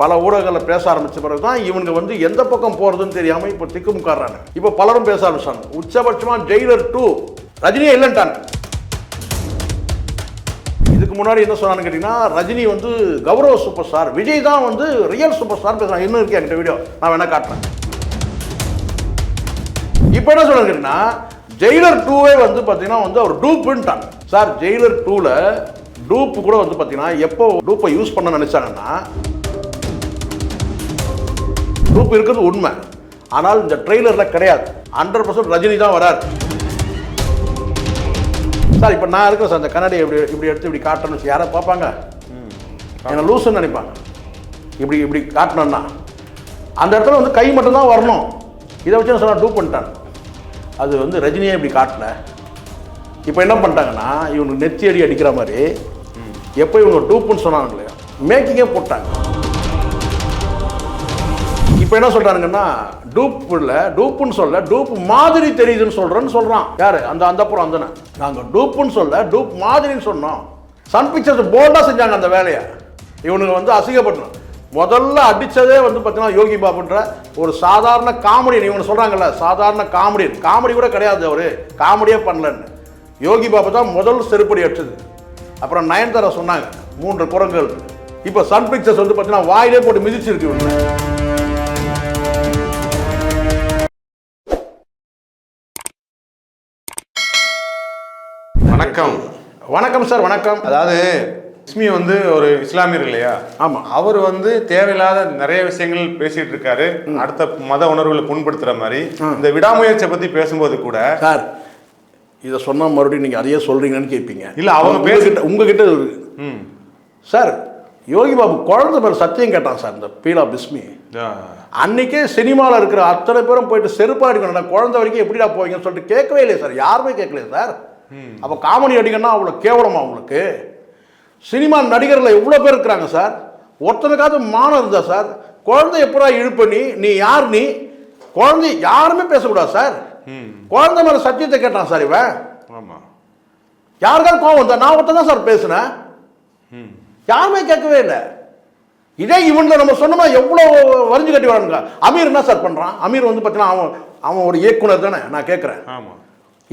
பல ஊடகங்களில் பேச ஆரம்பித்த பிறகு தான் இவனுங்க வந்து எந்த பக்கம் போகிறதுன்னு தெரியாமல் இப்போ திக்குமுக்காடுறாங்க இப்போ பலரும் பேச ஆரம்பிச்சாங்க. உச்சபட்சமாக ஜெயிலர் டூ ரஜினியே இல்லைன்ட்டாங்க. இதுக்கு முன்னாடி என்ன சொன்னான்னு கேட்டிங்கன்னா ரஜினி வந்து கௌரவ சூப்பர் ஸ்டார் விஜய் தான் வந்து ரியல் சூப்பர் ஸ்டார் பேசுகிறாங்க இன்னும் இருக்கு என்கிட்ட வீடியோ நான் வேணால் காட்டுறேன். இப்போ என்ன சொல்லுங்க கேட்டிங்கன்னா ஜெயிலர் டூவே வந்து பார்த்தீங்கன்னா வந்து அவர் டூப்புன்ட்டான் சார் ஜெயிலர் டூவில் டூப்பு கூட வந்து பார்த்தீங்கன்னா எப்போ டூப்பை யூஸ் பண்ண நினச்சாங்கன்னா டூப் இருக்கிறது உண்மை. ஆனால் இந்த ட்ரெய்லரில் கிடையாது. ஹண்ட்ரட் பர்சன்ட் ரஜினி தான் வரார். சார் இப்போ நான் இருக்கேன் சார் இந்த கண்ணாடி இப்படி இப்படி எடுத்து இப்படி காட்டணும்னு யாரை பார்ப்பாங்க? என்னை லூசுன்னு நினைப்பாங்க. இப்படி இப்படி காட்டணும்னா. அந்த இடத்துல வந்து கை மட்டும்தான் வரணும். இதை வச்சு நான் சொன்னால் டூப் பண்ணிட்டாங்க. அது வந்து ரஜினியே இப்படி காட்டல. இப்போ என்ன பண்ணிட்டாங்கன்னா இவனுக்கு நெத்தி அடி அடிக்கிற மாதிரி எப்போ இவங்க டூப்புன்னு சொன்னாங்க இல்லையா? மேக்கிங்கே போட்டாங்க. இப்போ என்ன சொல்கிறாங்கன்னா டூப் இல்லை டூப்புன்னு சொல்ல டூப் மாதிரி தெரியுதுன்னு சொல்கிறேன்னு சொல்கிறான் யார்? அந்த அந்த அப்புறம் அந்த நாங்கள் டூப்புன்னு சொல்ல டூப் மாதிரின்னு சொன்னோம். சன் பிக்சர்ஸ் போல்டாக செஞ்சாங்க அந்த வேலையை. இவனுங்க வந்து அசிங்கப்பட்டணும் முதல்ல அடித்ததே வந்து பார்த்தீங்கன்னா யோகி பாபுன்ற ஒரு சாதாரண காமெடியன். இவங்க சொல்கிறாங்கல்ல சாதாரண காமெடியன். காமெடி கூட கிடையாது அவர். காமெடியே பண்ணலன்னு. யோகி பாபு தான் முதல் செருப்படி அடிச்சது. அப்புறம் நயன்தாரா சொன்னாங்க மூன்று குரங்குகள். இப்போ சன் பிக்சர்ஸ் வந்து பார்த்தீங்கன்னா வாயிலே போட்டு மிதிச்சிருக்கு இவங்க வணக்கம். வணக்கம் சார் வணக்கம். அதாவது இஸ்மி வந்து ஒரு இஸ்லாமியர் இல்லையா? ஆமா. அவர் வந்து தேவையில்லாத நிறைய விஷயங்கள் பேசிட்டு இருக்காரு. அடுத்த மத உணர்வுகளை புண்படுத்துற மாதிரி. இந்த விடாமுயற்சியை பத்தி பேசும்போது கூட சார் இதை சொன்னா மறுபடியும் நீங்க அதையே சொல்றீங்கன்னு கேட்பீங்க இல்ல, அவங்க உங்ககிட்ட உங்ககிட்ட ஒரு ம். சார் யோகி பாபு குழந்தை பேர் சத்தியம் கேட்டான் சார் இந்த பீலா பிஸ்மி. அன்னைக்கே சினிமாவில் இருக்கிற அத்தனை பேரும் போயிட்டு செருப்பா அடிக்கணும் குழந்தை வரைக்கும் எப்படிடா போவீங்கன்னு சொல்லிட்டு கேட்கவே இல்லையே சார். யாருமே கேட்கலையே சார். அப்போ காமெடி அடிக்கணும்னா அவ்வளோ கேவலமா உங்களுக்கு? சினிமா நடிகர்கள் எவ்வளோ பேர் இருக்கிறாங்க சார்? ஒருத்தனுக்காவது மானம் இருந்தா சார்? குழந்தை எப்படா இழுப்ப நீ? யார் நீ? குழந்தை யாருமே பேசக்கூடாது சார். குழந்தை மேலே சத்தியத்தை கேட்டான் சார் இவன். ஆமா. யாருக்காவது கோவம் வந்தா நான் ஒருத்தன் தான் சார் பேசுனேன். யாருமே கேட்கவே இல்லை. இதே இவன்ல நம்ம சொன்னோமா எவ்வளோ வரைஞ்சு கட்டி வரானுங்க. அமீர் என்ன சார் பண்ணுறான் அமீர் வந்து பார்த்தீங்கன்னா அவன் அவன் ஒரு இயக்குனர் தானே? நான் கேட்குறேன் ஆமா.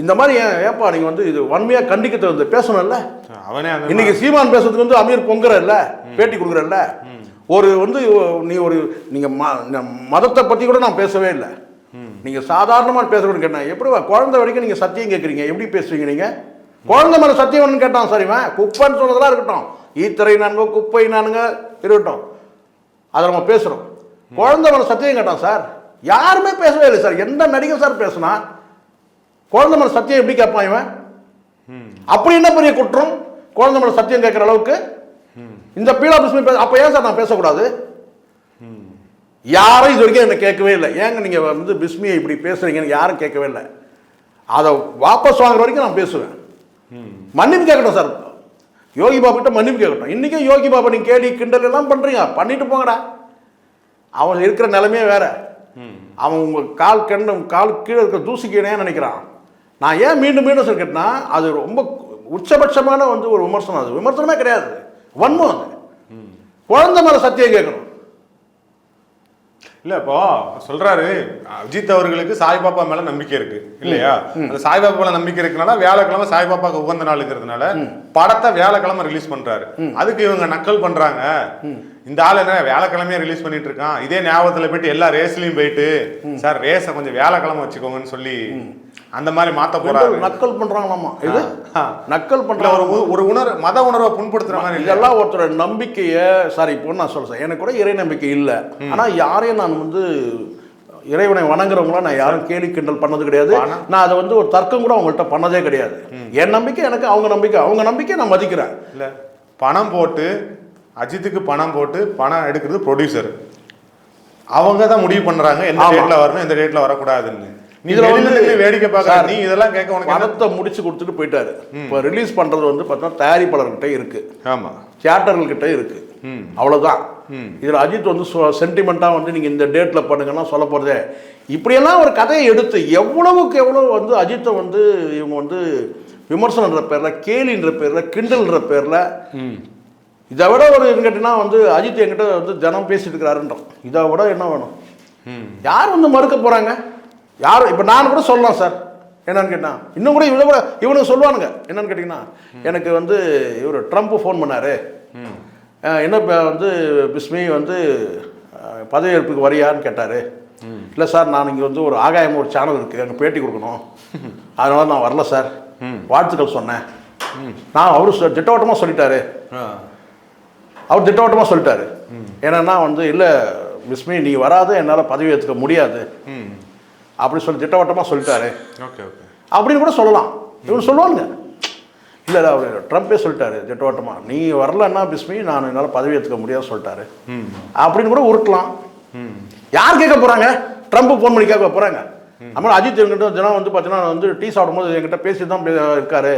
இந்த மாதிரி ஏன் ஏப்பா நீங்கள் வந்து இது வன்மையாக கண்டிக்க தகுந்த பேசணும்ல? அவனே இன்னைக்கு சீமான் பேசுறதுக்கு வந்து அமீர் பொங்குறல்ல பேட்டி கொடுக்குறல்ல ஒரு வந்து நீ ஒரு நீங்கள் ம மதத்தை பற்றி கூட நான் பேசவே இல்லை. நீங்கள் சாதாரணமாக பேசணும்னு கேட்டேன். எப்படி குழந்தை வரைக்கும் நீங்கள் சத்தியம் கேட்குறீங்க எப்படி பேசுவீங்க நீங்கள் குழந்தை மேலே சத்தியம் வேணும்னு கேட்டான் சார் இவன் குப்பைன்னு சொன்னதெல்லாம் இருக்கட்டும். ஈத்தரை நானுங்க குப்பை நானுங்க இருக்கட்டும். அதை நம்ம பேசுகிறோம் குழந்தை மேலே சத்தியம் கேட்டான் சார். யாருமே பேசவே இல்லை சார். எந்த நடிகர் சார் பேசுனா குழந்தை மேலே சத்தியம் எப்படி கேட்பான் இவன்? அப்படி என்ன பெரிய குற்றம்? குழந்தை மேலே சத்தியம் கேட்குற அளவுக்கு? இந்த பீலா பிஸ்மி அப்போ ஏன் சார் நான் பேசக்கூடாது? யாரும் இது வரைக்கும் என்ன கேட்கவே இல்லை. ஏங்க நீங்கள் வந்து பிஸ்மியை இப்படி பேசுறீங்கன்னு யாரும் கேட்கவே இல்லை. அதை வாபஸ் வாங்குற வரைக்கும் நான் பேசுவேன். மன்னிப்பு கேட்கட்டும் சார். யோகி பாபு கிட்ட மன்னிப்பு கேட்கட்டும். இன்றைக்கும் யோகி பாபா நீங்கள் கேலி கிண்டல் எல்லாம் பண்ணுறீங்க பண்ணிட்டு போங்கடா. அவன் இருக்கிற நிலைமையே வேற. அவன் உங்கள் கால் கண்ணு கால் கீழே இருக்கிற தூசிக்கீனே நினைக்கிறான். நான் ஏன் மீண்டும் மீண்டும் சொல்ல கேட்டேன்னா அது ரொம்ப உச்சபட்சமான வந்து ஒரு விமர்சனம். அது விமர்சனமே கிடையாது. வன்மம் அது. குழந்தை மேலே சத்தியம் கேட்கணும். இல்ல இப்போ சொல்றாரு அஜித் அவர்களுக்கு சாய்பாபா மேல நம்பிக்கை இருக்கு. இல்லையா? அந்த சாய்பாபா மேல நம்பிக்கை இருக்கனால வியாழக்கிழமை சாய்பாபாக்கு உகந்த நாளுங்கிறதுனால படத்தை வியாழக்கிழமை ரிலீஸ் பண்றாரு. அதுக்கு இவங்க நக்கல் பண்றாங்க. இந்த ஆள் என்ன வியாழக்கிழமையே ரிலீஸ் பண்ணிட்டு இருக்கான். இதே ஞாபகத்துல போயிட்டு எல்லா ரேஸ்லயும் போயிட்டு சார் ரேஸை கொஞ்சம் வியாழக்கிழமை வச்சுக்கோங்கன்னு சொல்லி அந்த மாதிரி மாத்த போறாரு. நக்கல் பண்றாங்களாமா? இது. நக்கல் பண்றாங்க. ஒரு ஒரு உணர்வு மத உணர்வை புண்படுத்துற மாதிரி இதெல்லாம் ஒருத்தரோட நம்பிக்கையை சாரி இப்போ நான் சொல்றேன் எனக்கு கூட இறை நம்பிக்கை இல்லை. ஆனா யாரையும் நான் வந்து இறைவனை வணங்குறவங்கள நான் யாரும் கேலி கிண்டல் பண்ணது கிடையாது. நான் அதை வந்து ஒரு தர்க்கம் கூட அவங்கள்ட்ட பண்ணதே கிடையாது. என் நம்பிக்கை எனக்கு அவங்க நம்பிக்கை. அவங்க நம்பிக்கை நான் மதிக்கிறேன். இல்ல. பணம் போட்டு அஜித்துக்கு பணம் போட்டு பணம் எடுக்கிறது ப்ரொடியூசர் அவங்க தான் முடிவு பண்றாங்க எந்த ஆமா. டேட்ல வரணும் எந்த டேட்ல வரக்கூடாதுன்னு. நீ இதுல வந்து- வேடிக்கை பார்க்கற சார், நீ இதெல்லாம் கேட்க உனக்கு? பணத்தை முடிச்சு கொடுத்துட்டு போயிட்டாரு. இப்போ ரிலீஸ் பண்றது வந்து பார்த்தா தயாரிப்பாளர்கிட்ட இருக்கு. ஆமா. தியேட்டர்கள் கிட்ட இருக்கு. ம். அவ்வளவுதான். ம். இதுல அஜித் வந்து சென்டிமெண்ட்டாக வந்து நீங்க இந்த டேட்ல பண்ணுங்கன்னா சொல்ல போறதே. இப்படியெல்லாம் ஒரு கதையை எடுத்து எவ்வளவுக்கு எவ்வளவு வந்து அஜித்தை வந்து இவங்க வந்து விமர்சனன்ற பேர்ல கேலின்ற பேர்ல கிண்டல்ன்ற பேர்ல ம். இதை விட ஒரு கேட்டிங்கன்னா வந்து அஜித் என்கிட்ட வந்து தினம் பேசிட்டு இருக்கிறாருன்றோம் இதை விட என்ன வேணும்? யார் வந்து மறுக்க போகிறாங்க யார் இப்போ நான் கூட சொல்லலாம் சார். என்னன்னு கேட்டான் இன்னும் கூட இவனை கூட இவனுக்கு சொல்லுவானுங்க. என்னன்னு கேட்டிங்கன்னா எனக்கு வந்து இவர் ட்ரம்ப் ஃபோன் பண்ணார். என்ன இப்போ வந்து பிஸ்மி வந்து பதவியேற்புக்கு வரியான்னு கேட்டார். இல்லை சார் நான் இங்கே வந்து ஒரு ஆகாயம் ஒரு சேனல் இருக்குது அங்கே பேட்டி கொடுக்கணும். அதனால நான் வரல சார். வாழ்த்துக்கள் சொன்னேன். நான் அவரு திட்டவட்டமாக சொல்லிட்டாரு. அவர் திட்டவட்டமாக சொல்லிட்டாரு. என்னன்னா வந்து இல்லை பிஸ்மி நீ வராத என்னால் பதவி ஏற்றுக்க முடியாது. ம். அப்படி சொல்லி திட்டவட்டமாக சொல்லிட்டாரு. Okay okay. அப்படின்னு கூட சொல்லலாம். இவங்க சொல்லுவாங்க இல்லை இல்லை அவர் ட்ரம்ப்பே சொல்லிட்டாரு திட்டவட்டமாக நீ வரலன்னா பிஸ்மி நான் என்னால் பதவி ஏற்றுக்க முடியாது சொல்லிட்டாரு. அப்படின்னு கூட உருட்டலாம். யார் கேட்க போகிறாங்க ட்ரம்ப் ஃபோன் பண்ணி கேட்க போகிறாங்க நம்ம அஜித் என்கிட்ட தினம் வந்து பார்த்தீங்கன்னா வந்து டீ சாப்பிடும்போது என்கிட்ட பேசி தான் இருக்காரு.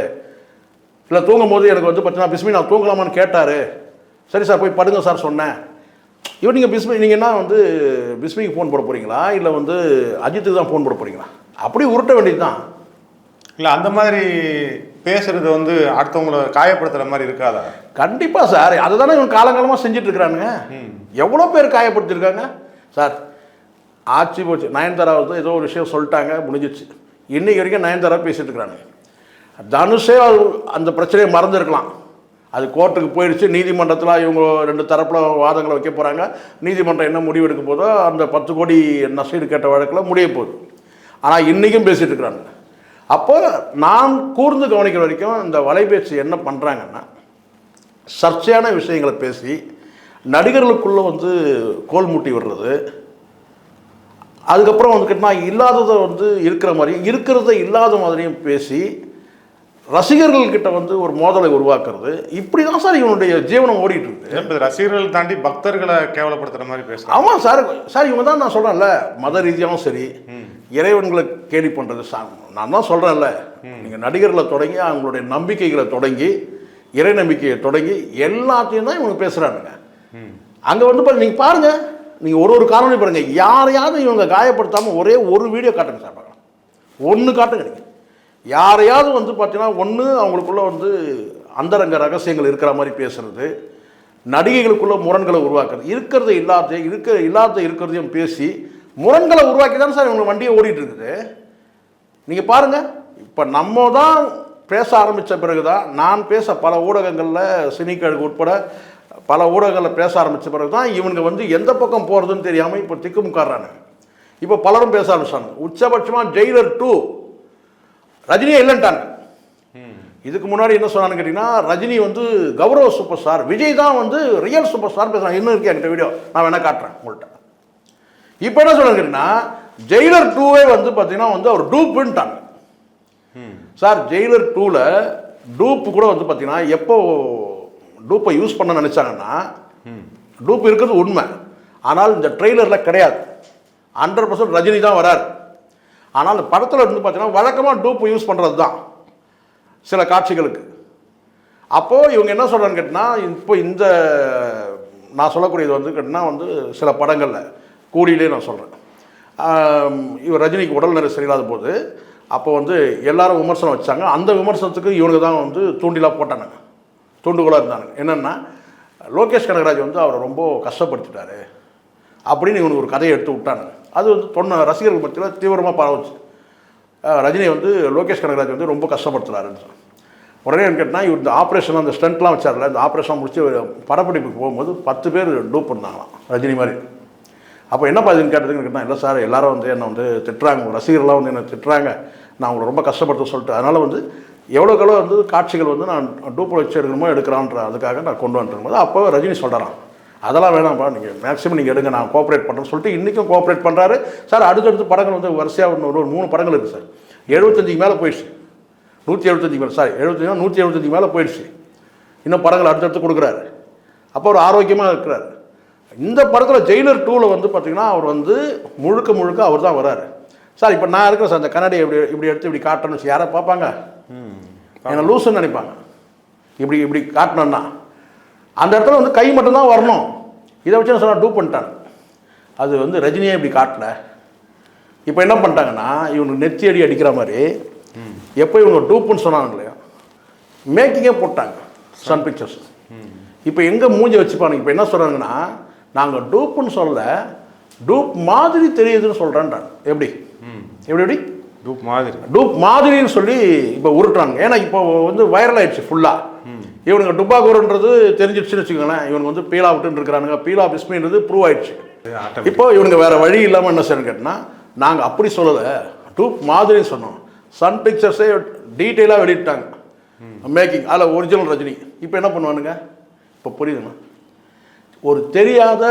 இல்லை தூங்கும் போது எனக்கு வந்து பார்த்தீங்கன்னா பிஸ்மி நான் தூங்கலாமான்னு கேட்டார். சரி சார் போய் படுங்க சார் சொன்னேன். இவர் நீங்கள் பிஸ்மி நீங்கள் என்ன வந்து பிஸ்மிக்கு ஃபோன் போட போகிறீங்களா இல்லை வந்து அஜித்துக்கு தான் ஃபோன் போட போகிறீங்களா அப்படி உருட்ட வேண்டியது தான் இல்ல அந்த மாதிரி பேசுறது வந்து அடுத்தவங்கள காயப்படுத்துற மாதிரி இருக்காதா? கண்டிப்பாக சார். அதை தானே இவன் காலங்காலமாக செஞ்சுட்டு இருக்கிறானுங்க. எவ்வளோ பேர் காயப்படுத்திருக்காங்க? சார் ஆட்சி போச்சு. நயன்தாரா வந்து ஏதோ ஒரு விஷயம் சொல்லிட்டாங்க முடிஞ்சிச்சு. இன்னைக்கு வரைக்கும் நயன்தாரா பேசிட்டு இருக்கிறானுங்க. தனுஷே அந்த பிரச்சனையை மறந்துருக்கலாம். அது கோர்ட்டுக்கு போயிடுச்சு நீதிமன்றத்தில் இவங்க ரெண்டு தரப்பில் வாதங்களை வைக்க போகிறாங்க நீதிமன்றம் என்ன முடிவு எடுக்க போதோ அந்த பத்து கோடி நஷ்டீடு கேட்ட வழக்கில் முடிய போகுது. ஆனால் இன்றைக்கும் பேசிகிட்டு இருக்கிறாங்க. அப்போ நான் கூர்ந்து கவனிக்கிற வரைக்கும் இந்த வலைபேச்சு என்ன பண்ணுறாங்கன்னா சர்ச்சையான விஷயங்களை பேசி நடிகர்களுக்குள்ளே வந்து கோல் மூட்டி விடுறது. அதுக்கப்புறம் வந்து இல்லாததை வந்து இருக்கிற மாதிரியும் இருக்கிறத இல்லாத மாதிரியும் பேசி ரசிகர்கள்கிட்ட வந்து ஒரு மோதலை உருவாக்குறது. இப்படி தான் சார் இவனுடைய ஜீவனம் ஓடிட்டு இருக்கு ரசிகர்கள் தாண்டி பக்தர்களை கேவலப்படுத்துற மாதிரி பேசுறாங்க. ஆமாம் சார். சார் இவங்க தான் நான் சொல்கிறேன்ல மத ரீதியாகவும் சரி இறைவன்களை கேலி பண்ணுறது சா நான் தான் சொல்கிறேன்ல நீங்கள் நடிகர்களை தொடங்கி அவங்களுடைய நம்பிக்கைகளை தொடங்கி இறை நம்பிக்கையை தொடங்கி எல்லாத்தையும் தான் இவங்க பேசுகிறானுங்க அங்கே வந்து பாரு நீங்கள் பாருங்கள் நீங்கள் ஒரு ஒரு காரணம் பாருங்கள் யாரையாவது இவங்க காயப்படுத்தாமல் ஒரே ஒரு வீடியோ காட்டுங்க சார் பார்க்கலாம். ஒன்று காட்டுங்க நீங்கள் யாரையாவது வந்து பார்த்தீங்கன்னா ஒன்று அவங்களுக்குள்ளே வந்து அந்தரங்க ரகசியங்கள் இருக்கிற மாதிரி பேசுறது நடிகைகளுக்குள்ள முரண்களை உருவாக்குறது இருக்கிறத இல்லாத இருக்க இல்லாத இருக்கிறதையும் பேசி முரண்களை உருவாக்கி தானே சார் இவங்க வண்டியை ஓடிட்டு இருக்குது நீங்கள் பாருங்கள் இப்போ நம்ம தான் பேச ஆரம்பித்த பிறகு தான் நான் பேச பல ஊடகங்களில் சினிக்கழுகு உட்பட பல ஊடகங்களில் பேச ஆரம்பித்த பிறகு தான் இவனுங்க வந்து எந்த பக்கம் போகிறதுன்னு தெரியாமல் இப்போ திக்குமுக்காடுறாங்க இப்போ பலரும் பேச ஆரம்பிச்சாங்க உச்சபட்சமாக ஜெயிலர் டூ ரஜினியே இல்லைன்ட்டாங்க. இதுக்கு முன்னாடி என்ன சொன்னான்னு கேட்டிங்கன்னா ரஜினி வந்து கௌரவ சூப்பர் ஸ்டார் விஜய் தான் வந்து ரியல் சூப்பர் ஸ்டார் பேசுகிறாங்க இன்னும் இருக்கு என்கிட்ட வீடியோ நான் வேணா காட்டுறேன் உங்கள்கிட்ட இப்போ என்ன சொல்லுங்க கேட்டிங்கன்னா ஜெயிலர் டூவே வந்து பார்த்தீங்கன்னா வந்து அவர் டூப்புன்ட்டாங்க சார் ஜெயிலர் டூவில் டூப்பு கூட வந்து பார்த்தீங்கன்னா எப்போ டூப்பை யூஸ் பண்ண நினச்சாங்கன்னா டூப் இருக்கிறது உண்மை. ஆனால் இந்த ட்ரெய்லரில் கிடையாது. ஹண்ட்ரட் பர்சன்ட் ரஜினி தான் வரார். ஆனால் அந்த படத்தில் இருந்து பார்த்தீங்கன்னா வழக்கமாக டூப்பு யூஸ் பண்ணுறது தான் சில காட்சிகளுக்கு. அப்போது இவங்க என்ன சொல்கிறான்னு கேட்டால் இப்போ இந்த நான் சொல்லக்கூடியது வந்து கேட்டிங்கன்னா வந்து சில படங்களில் கூடியிலே நான் சொல்கிறேன் இவர் ரஜினிக்கு உடல் நிறை சரியில்லாத போது அப்போ வந்து எல்லாரும் விமர்சனம் வச்சாங்க. அந்த விமர்சனத்துக்கு இவனுக்கு தான் வந்து தூண்டிலாக போட்டானுங்க. தூண்டுகோலாக இருந்தாங்க என்னென்னா லோகேஷ் கனகராஜ் வந்து அவரை ரொம்ப கஷ்டப்படுத்திட்டாரு. அப்படின்னு இவனுக்கு ஒரு கதையை எடுத்து விட்டானுங்க. அது வந்து தொன்ன ரசிகர்கள் மத்தியில் தீவிரமாக பரவுச்சு ரஜினி வந்து லோகேஷ் கனகராஜ் வந்து ரொம்ப கஷ்டப்படுத்துறாருன்னு சொல்லி உடனே என்ன கேட்டினா இவர் இந்த ஆப்ரேஷன் அந்த ஸ்டண்ட்லாம் வச்சார்ல இந்த ஆப்ரேஷன் முடிச்சு படப்பிடிப்புக்கு போகும்போது பத்து பேர் டூப் பண்ணாங்களாம் ரஜினி மாதிரி. அப்போ என்னப்பா இதுன்னு கேட்டதுன்னு கேட்டால் இல்லை சார் எல்லாரும் வந்து என்னை வந்து திட்டுறாங்க ரசிகர்லாம் வந்து என்னை திட்டுறாங்க நான் அவங்களை ரொம்ப கஷ்டப்படுத்த சொல்லிட்டு அதனால் வந்து எவ்வளோக்கு எவ்வளோ வந்து காட்சிகள் வந்து நான் டூப்பில் வச்சு எடுக்கணுமோ எடுக்கிறான்ற அதுக்காக நான் கொண்டு வந்துட்டு போது அப்போ ரஜினி சொல்கிறான் அதெல்லாம் வேணாம்ப்பா நீங்கள் மேக்ஸிமம் நீங்கள் எடுங்க நான் கோஆப்ரேட் பண்ணுறேன்னு சொல்லிட்டு இன்றைக்கும் கோஆப்ரேட் பண்ணுறாரு சார் அடுத்தடுத்து படங்கள் வந்து வரிசையாக ஒரு ஒரு மூணு படங்கள் இருக்குது சார். எழுபத்தஞ்சுக்கு மேலே போயிடுச்சு. நூற்றி எழுபத்தஞ்சு மேலே சாரி எழுபத்தஞ்சு நூற்றி எழுபத்தஞ்சு மேலே போயிடுச்சு. இன்னும் படங்கள் அடுத்தடுத்து கொடுக்குறாரு. அப்போ ஒரு ஆரோக்கியமாக இருக்கிறாரு. இந்த படத்தில் ஜெயிலர் டூவில் வந்து பார்த்தீங்கன்னா அவர் வந்து முழுக்க முழுக்க அவர் தான் வராரு. சார் இப்போ நான் இருக்கிறேன் சார் அந்த கண்ணாடி இப்படி இப்படி எடுத்து இப்படி காட்டணும்னு யாரை பார்ப்பாங்க? என்னை லூசுன்னு நினைப்பாங்க. இப்படி இப்படி காட்டணும்னா அந்த இடத்துல வந்து கை மட்டும்தான் வரணும். இதை வச்சு நான் சொன்னால் டூப் பண்ணிட்டாங்க. அது வந்து ரஜினியே இப்படி காட்டல. இப்போ என்ன பண்ணிட்டாங்கன்னா இவனுக்கு நெத்தி அடி அடிக்கிற மாதிரி எப்போ இவங்க டூப்புன்னு சொன்னாங்க இல்லையா? மேக்கிங்கே போட்டாங்க சன் பிக்சர்ஸ் இப்போ எங்கே மூஞ்சி வச்சுப்பானுங்க? இப்போ என்ன சொல்கிறாங்கன்னா நாங்கள் டூப்புன்னு சொல்ல டூப் மாதிரி தெரியுதுன்னு சொல்கிறேன்றான் எப்படி? எப்படி எப்படி? டூப் மாதிரி. டூப் மாதிரின்னு சொல்லி இப்போ உருட்டுறாங்க. ஏன்னா இப்போ வந்து வைரல் ஆயிடுச்சு ஃபுல்லாக இவனுங்க டுபாகோர்ன்றது தெரிஞ்சிடுச்சுன்னு வச்சுக்கோங்களேன். இவனுக்கு வந்து பீலா விட்டுன்னு இருக்கிறானுங்க. பீலா பிஸ்மின்றது ப்ரூவ் ஆயிடுச்சு. இப்போ இவனுங்க வேற வழி இல்லாமல் என்ன செய்யணும் கேட்டால் நாங்கள் அப்படி சொல்லலை. டூப் மாதிரின்னு சொன்னோம். சன் பிக்சர்ஸே டீட்டெயிலாக வெளியிட்டாங்க. மேக்கிங் அதில் ஒரிஜினல் ரஜினி. இப்போ என்ன பண்ணுவானுங்க? இப்போ புரியுதுண்ணா ஒரு தெரியாத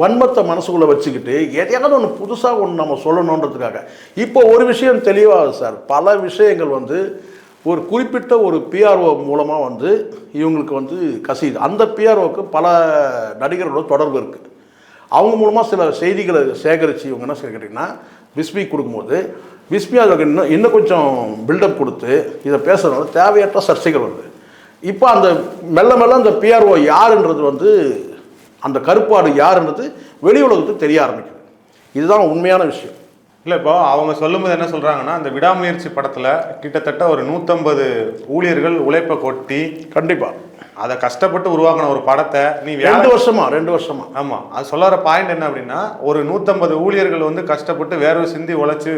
வன்மத்தை மனசுக்குள்ளே வச்சுக்கிட்டு எதையாவது ஒன்று புதுசாக ஒன்று நம்ம சொல்லணுன்றதுக்காக. இப்போ ஒரு விஷயம் தெளிவாகுது சார். பல விஷயங்கள் வந்து ஒரு குறிப்பிட்ட ஒரு பிஆர்ஓ மூலமாக வந்து இவங்களுக்கு வந்து கசியுது. அந்த பிஆர்ஓக்கு பல நடிகர்களோட தொடர்பு இருக்குது அவங்க மூலமாக சில செய்திகளை சேகரித்து இவங்க என்ன கேட்டிங்கன்னா பிஸ்மி கொடுக்கும்போது விஸ்மி அதுக்கு இன்னும் இன்னும் கொஞ்சம் பில்டப் கொடுத்து இதை பேசுகிறதுனால தேவையற்ற சர்ச்சைகள் வருது. இப்போ அந்த மெல்ல மெல்ல அந்த பிஆர்ஓ யாருன்றது வந்து அந்த கருப்பாடு யாருன்றது வெளி உலகத்துக்கு தெரிய ஆரம்பிக்குது. இதுதான் உண்மையான விஷயம். இல்ல இப்போ அவங்க சொல்லும்போது என்ன சொல்றாங்கன்னா அந்த விடாமுயற்சி படத்துல கிட்டத்தட்ட ஒரு நூத்தம்பது ஊழியர்கள் உழைப்பை கொட்டி கண்டிப்பாக அதை கஷ்டப்பட்டு உருவாக்கின ஒரு படத்தை நீ ரெண்டு வருஷமா ரெண்டு வருஷமா. ஆமா. அது சொல்ல வர பாயிண்ட் என்ன அப்படின்னா ஒரு நூத்தம்பது ஊழியர்கள் வந்து கஷ்டப்பட்டு வேர்வை சிந்தி உழைச்சு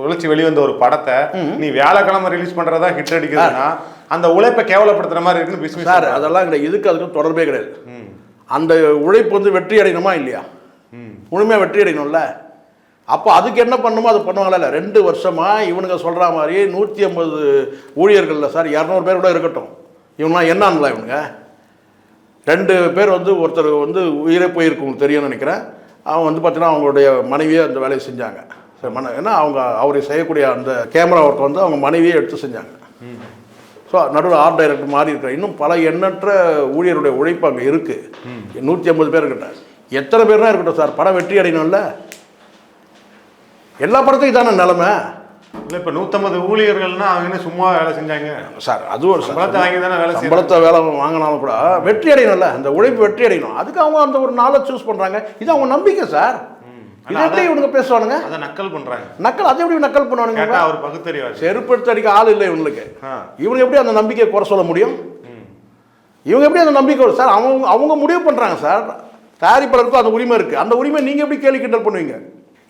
உழைச்சு வெளிவந்த ஒரு படத்தை நீ வியாழக்கிழமை ரிலீஸ் பண்றதா ஹிட் அடிக்குதுன்னா அந்த உழைப்பை கேவலப்படுத்துற மாதிரி இருக்குன்னு பிஸ்மிஸ் சார் அதெல்லாம் கிடையாது. இதுக்கு அதுக்கும் தொடர்பே கிடையாது. அந்த உழைப்பு வந்து வெற்றி அடையணுமா இல்லையா? முழுமையாக வெற்றி அடையணும்ல? அப்போ அதுக்கு என்ன பண்ணுமோ அது பண்ணுவாங்களா இல்லை. ரெண்டு வருஷமா இவனுங்க சொல்கிற மாதிரி நூற்றி ஐம்பது ஊழியர்களில் சார் இரநூறு பேர் கூட இருக்கட்டும். இவங்களாம் என்னன்ல இவனுங்க? ரெண்டு பேர் வந்து ஒருத்தர் வந்து உயிரே போயிருக்கு உங்களுக்கு தெரியும்னு நினைக்கிறேன். அவங்க வந்து பார்த்தீங்கன்னா அவங்களுடைய மனைவியே அந்த வேலையை செஞ்சாங்க. சரி மன ஏன்னா அவங்க அவரை செய்யக்கூடிய அந்த கேமரா ஒர்க் வந்து அவங்க மனைவியே எடுத்து செஞ்சாங்க. ஸோ நடுவில் ஆர்ட் டைரக்டர் மாறி இருக்கிற இன்னும் பல எண்ணற்ற ஊழியருடைய உழைப்பு அங்கே இருக்குது நூற்றி ஐம்பது பேர் கிட்ட எத்தனை பேர்னா இருக்கட்டும் சார் படம் வெற்றி அடையணும்ல. எல்லா படத்துக்கும் தானே நிலமை? இல்ல இப்ப நூத்தம்பது ஊழியர்கள்னா அவங்க சும்மா வேலை செஞ்சாங்க. சார் அது ஒரு சம்பளத்தை வாங்கி தானே வேலை சம்பளத்தை வேலை வாங்கினாலும் கூட வெற்றி அடையணும்ல அந்த உழைப்பு வெற்றி அடையணும். அதுக்கு அவங்க அந்த ஒரு நாளை சூஸ் பண்ணுறாங்க இது அவங்க நம்பிக்கை சார். எப்படி இவனுங்க பேசுவானுங்க? அதை நக்கல் பண்றாங்க. நக்கல் அதை எப்படி நக்கல் பண்ணுவானுங்க அவர் பகுத்தறிவாரு. செருப்படுத்த அடிக்க ஆள் இல்லை இவங்களுக்கு. இவங்க எப்படி அந்த நம்பிக்கையை குறை சொல்ல முடியும்? இவங்க எப்படி அந்த நம்பிக்கை வரும்? சார் அவங்க அவங்க முடிவு பண்ணுறாங்க சார். தயாரிப்பாளருக்கும் அந்த உரிமை இருக்குது அந்த உரிமை நீங்கள் எப்படி கேள்வி கிண்டல் பண்ணுவீங்க?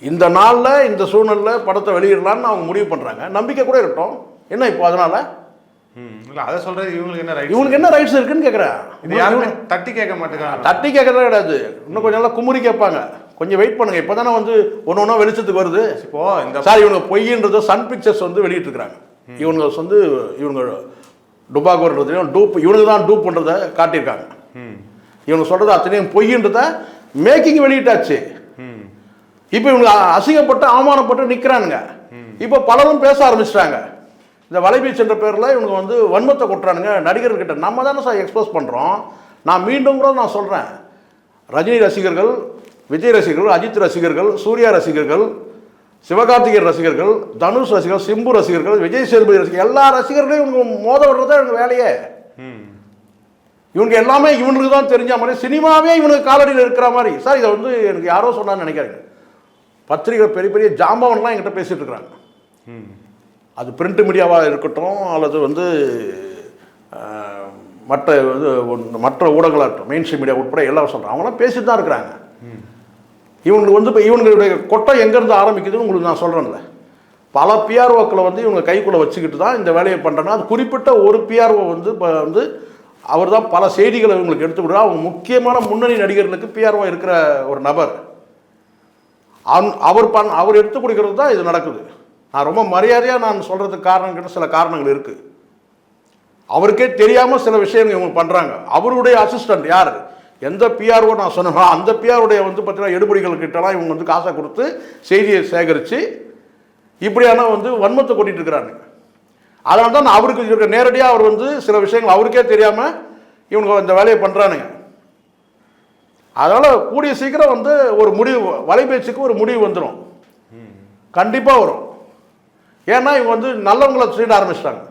இந்த நாளில் இந்த சூழ்நிலையில் படத்தை வெளியிடலாம்னு அவங்க முடிவு பண்ணுறாங்க நம்பிக்கை கூட இருக்கட்டும். என்ன இப்போ அதனால். இல்ல அதை சொல்றது இவங்களுக்கு என்ன ரைட் இவனுக்கு என்ன ரைட்ஸ் இருக்குன்னு கேட்குறேன் இது யாருமே தட்டி கேட்க மாட்டேங்கிறாங்க. தட்டி கேட்கறதே கிடையாது. இன்னும் கொஞ்சம் நாள் குமுறி கேட்பாங்க. கொஞ்சம் வெயிட் பண்ணுங்க. இப்போ தானே வந்து ஒன்று ஒன்றா வெளிச்சத்துக்கு வருது. இப்போ இந்த சார் இவங்க பொய்ன்றது சன் பிக்சர்ஸ் வந்து வெளியிட்டிருக்கிறாங்க. இவங்க வந்து இவங்க டுபாகோன்றதையும் டூப் இவனுக்கு தான் டூப் பண்ணுறதை காட்டியிருக்காங்க. ம். இவங்க சொல்கிறது அத்தனையும் பொய்ன்றத மேக்கிங் வெளியிட்டாச்சு. இப்போ இவங்க அசிங்கப்பட்டு அவமானப்பட்டு நிற்கிறானுங்க இப்போ பலரும் பேச ஆரம்பிச்சிட்டாங்க. இந்த வலைபீச் என்ற பேரில் இவங்க வந்து வன்மத்தை கொட்டுறானுங்க. நடிகர்கிட்ட நம்ம தானே சார் எக்ஸ்போஸ் பண்ணுறோம் நான் மீண்டும் கூட நான் சொல்கிறேன் ரஜினி ரசிகர்கள் விஜய் ரசிகர்கள் அஜித் ரசிகர்கள் சூர்யா ரசிகர்கள் சிவகார்த்திகேயன் ரசிகர்கள் தனுஷ் ரசிகர்கள் சிம்பு ரசிகர்கள் விஜய் சேதுபதி ரசிகர்கள் எல்லா ரசிகர்களையும் இவங்க மோத விடுறதா இவங்க வேலையே. இவங்க எல்லாமே இவனுக்கு தான் தெரிஞ்ச மாதிரி சினிமாவே இவனுக்கு காலடியில் இருக்கிற மாதிரி. சார் இதை வந்து எனக்கு யாரோ சொன்னான்னு நினைக்கிறேங்க பத்திரிகை பெரிய பெரிய ஜாம்பவன்லாம் என்கிட்ட பேசிட்டு இருக்கிறாங்க அது பிரிண்ட் மீடியாவாக இருக்கட்டும் அல்லது வந்து மற்ற இது ஒன்று- மற்ற ஊடகங்களாக இருக்கட்டும் மெயின் ஸ்ட்ரீம் மீடியா உட்பட எல்லாம் சொல்கிறாங்க அவங்களாம் பேசிட்டு தான் இருக்கிறாங்க. இவங்களுக்கு வந்து இப்போ இவங்களுடைய கொட்டை எங்கேருந்து ஆரம்பிக்குதுன்னு உங்களுக்கு நான் சொல்கிறேன்ல பல பிஆர்ஓக்களை வந்து இவங்க கைக்குள்ளே வச்சுக்கிட்டு தான் இந்த வேலையை பண்ணுறாங்க அது குறிப்பிட்ட ஒரு பிஆர்ஓ வந்து இப்போ வந்து அவர் தான் பல செய்திகளை இவங்களுக்கு எடுத்து விடுறா அவங்க முக்கியமான முன்னணி நடிகர்களுக்கு பிஆர்ஓ இருக்கிற ஒரு நபர். அந் அவர் பண் அவர் எடுத்து கொடுக்கறது தான் இது நடக்குது. நான் ரொம்ப மரியாதையாக நான் சொல்கிறதுக்கு காரணம் கிட்ட சில காரணங்கள் இருக்குது அவருக்கே தெரியாமல் சில விஷயங்கள் இவங்க பண்ணுறாங்க அவருடைய அசிஸ்டண்ட் யார்? எந்த பிஆர்ஓ நான் சொன்னேனோ அந்த பிஆருடைய வந்து பார்த்தீங்கன்னா எடுபடிகள் கிட்டலாம் இவங்க வந்து காசை கொடுத்து செய்தியை சேகரித்து இப்படியான வந்து வன்மத்தை கொட்டிட்டு இருக்கிறாங்க. அதனால தான் நான் அவருக்கு இருக்க நேரடியாக அவர் வந்து சில விஷயங்கள் அவருக்கே தெரியாமல் இவங்க இந்த வேலையை பண்ணுறானுங்க அதனால் கூடிய சீக்கிரம் வந்து ஒரு முடிவு வலைபேச்சுக்கு ஒரு முடிவு வந்துடும் கண்டிப்பாக வரும். ஏன்னா இவங்க வந்து நல்லவங்களை சீட ஆரம்பிச்சிட்டாங்க.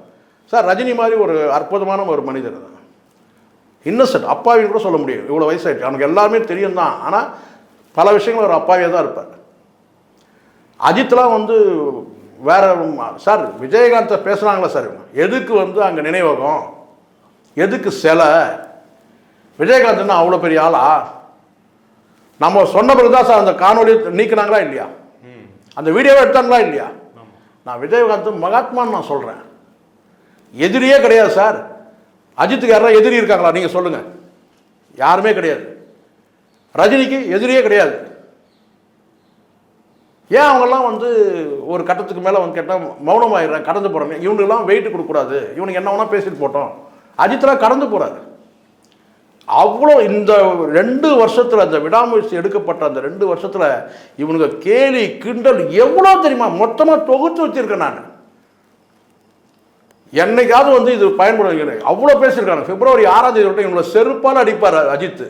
சார் ரஜினி மாதிரி ஒரு அற்புதமான ஒரு மனிதர் இன்னசென்ட் அப்பாவின்னு கூட சொல்ல முடியும் இவ்வளோ வயசாகிட்டு அவனுக்கு எல்லாமே தெரியும் தான் ஆனால் பல விஷயங்கள் ஒரு அப்பாவியாக தான் இருப்பார். அஜித்லாம் வந்து வேற சார் விஜயகாந்தை பேசுகிறாங்களா சார் இவங்க? எதுக்கு வந்து அங்கே நினைவகம்? எதுக்கு சிலை? விஜயகாந்த்னா அவ்வளோ பெரிய ஆளா? நம்ம சொன்ன பிறகு தான் சார் அந்த காணொலி நீக்கினாங்களா இல்லையா? அந்த வீடியோவை எடுத்தாங்களா இல்லையா? நான் விஜயகாந்த் மகாத்மான்னு நான் சொல்கிறேன் எதிரியே கிடையாது சார். அஜித்துக்கு யாரா எதிரி இருக்காங்களா? நீங்கள் சொல்லுங்கள் யாருமே கிடையாது. ரஜினிக்கு எதிரியே கிடையாது. ஏன் அவங்கெல்லாம் வந்து ஒரு கட்டத்துக்கு மேலே வந்து கேட்டால் மௌனமாயிடுறேன் கடந்து போகிறாங்க இவனுக்கெல்லாம் வெயிட் கொடுக்கக்கூடாது. இவனுக்கு என்ன வேணால் பேசிட்டு போட்டோம். அஜித்லாம் கடந்து போகிறாரு அவ்வளோ இந்த ரெண்டு வருஷத்தில் அந்த விடாமுயற்சி எடுக்கப்பட்ட அந்த ரெண்டு வருஷத்தில் இவனுங்க கேலி கிண்டல் எவ்வளோ தெரியுமா? மொத்தமாக தொகுத்து வச்சிருக்கேன் நான். என்னைக்காவது வந்து இது பயன்படுகிறது அவ்வளோ பேசியிருக்காங்க. பிப்ரவரி ஆறாம் தேதி விட்டு இவங்களை செருப்பால் அடிப்பார் அஜித்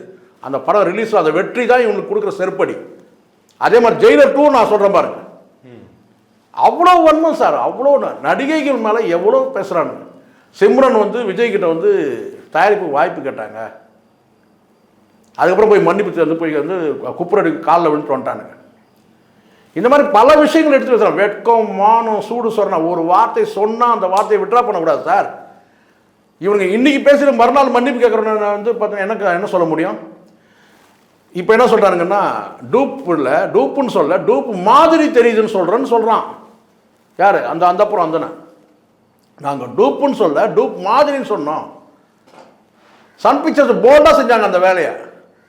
அந்த படம் ரிலீஸ் அந்த வெற்றி தான் இவங்களுக்கு கொடுக்குற செருப்படி. அதே மாதிரி ஜெயிலர் டூ நான் சொல்கிறேன் பாருங்க. அவ்வளோ வன்மம் சார். அவ்வளோ நடிகைகள் மேலே எவ்வளோ பேசுகிறாங்க சிம்ரன் வந்து விஜய் கிட்ட வந்து தயாரிப்பு வாய்ப்பு கேட்டாங்க. அதுக்கப்புறம் போய் மன்னிப்பு வந்து போய் வந்து குப்புரடி காலில் விழுந்து வந்துட்டானுங்க. இந்த மாதிரி பல விஷயங்கள் எடுத்து வச்சுருவோம் வெட்கம் மானம் சூடு சொரணம். ஒரு வார்த்தை சொன்னால் அந்த வார்த்தையை விட்ரா பண்ணக்கூடாது சார். இவனுங்க இன்றைக்கி பேசுகிற மறுநாள் மன்னிப்பு கேட்குறேன்னு வந்து பார்த்தீங்கன்னா எனக்கு என்ன சொல்ல முடியும்? இப்போ என்ன சொல்கிறானுங்கன்னா டூப் இல்லை டூப்புன்னு சொல்ல டூப் மாதிரி தெரியுதுன்னு சொல்கிறேன்னு சொல்கிறான் யார்? அந்த அந்த அப்புறம் அந்தன நாங்கள் டூப்புன்னு சொல்ல டூப் மாதிரின்னு சொன்னோம். சன் பிக்சர்ஸ் போல்டாக செஞ்சாங்க அந்த வேலையை.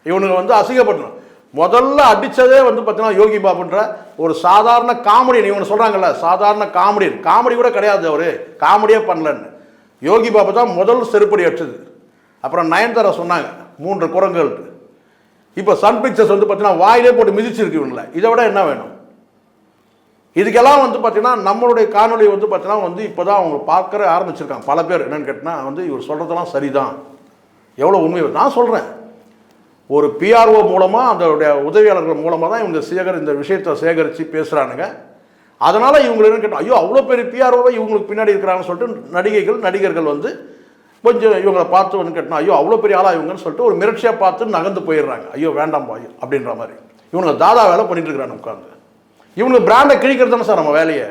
இவனுங்க வந்து அசிங்கப்படணும் முதல்ல அடித்ததே வந்து பார்த்தீங்கன்னா யோகி பாபுன்ற ஒரு சாதாரண காமெடியன். இவங்க சொல்கிறாங்கல்ல சாதாரண காமெடியன். காமெடி கூட கிடையாது அவர். காமெடியே பண்ணலன்னு. யோகி பாபு தான் முதல் செருப்படி அடிச்சது. அப்புறம் நயன்தாரா சொன்னாங்க மூன்று குரங்குகள். இப்போ சன் பிக்சர்ஸ் வந்து பார்த்தீங்கன்னா வாயிலே போட்டு மிதிச்சிருக்கு இவங்கள. இதை விட என்ன வேணும்? இதுக்கெல்லாம் வந்து பார்த்தீங்கன்னா நம்மளுடைய காணொலி வந்து பார்த்தீங்கன்னா வந்து இப்போ தான் அவங்க பார்க்குற ஆரம்பிச்சிருக்காங்க. பல பேர். என்னென்னு கேட்டிங்கன்னா வந்து இவர் சொல்கிறதெல்லாம் சரிதான். எவ்வளோ உண்மை? நான் சொல்கிறேன் ஒரு பிஆர்ஓ மூலமாக அதோடைய உதவியாளர்கள் மூலமாக தான் இவங்க சேகர் இந்த விஷயத்தை சேகரித்து பேசுகிறானுங்க அதனால் இவங்க என்ன கேட்டோம் ஐயோ அவ்வளோ பெரிய பிஆர்ஓவை இவங்களுக்கு பின்னாடி இருக்கிறாங்கன்னு சொல்லிட்டு நடிகைகள் நடிகர்கள் வந்து கொஞ்சம் இவங்களை பார்த்து வந்து கேட்டோம் ஐயோ அவ்வளோ பெரிய ஆளாக இவங்கன்னு சொல்லிட்டு ஒரு மிரட்சியாக பார்த்து நகர்ந்து போயிடுறாங்க. ஐயோ வேண்டாம் பாய் அப்படின்ற மாதிரி. இவனுங்க தாதா வேலை பண்ணிட்டு இருக்கிறாங்க உட்காந்து இவனுக்கு பிராண்டை கிழிக்கிறது தானே சார் நம்ம வேலையை?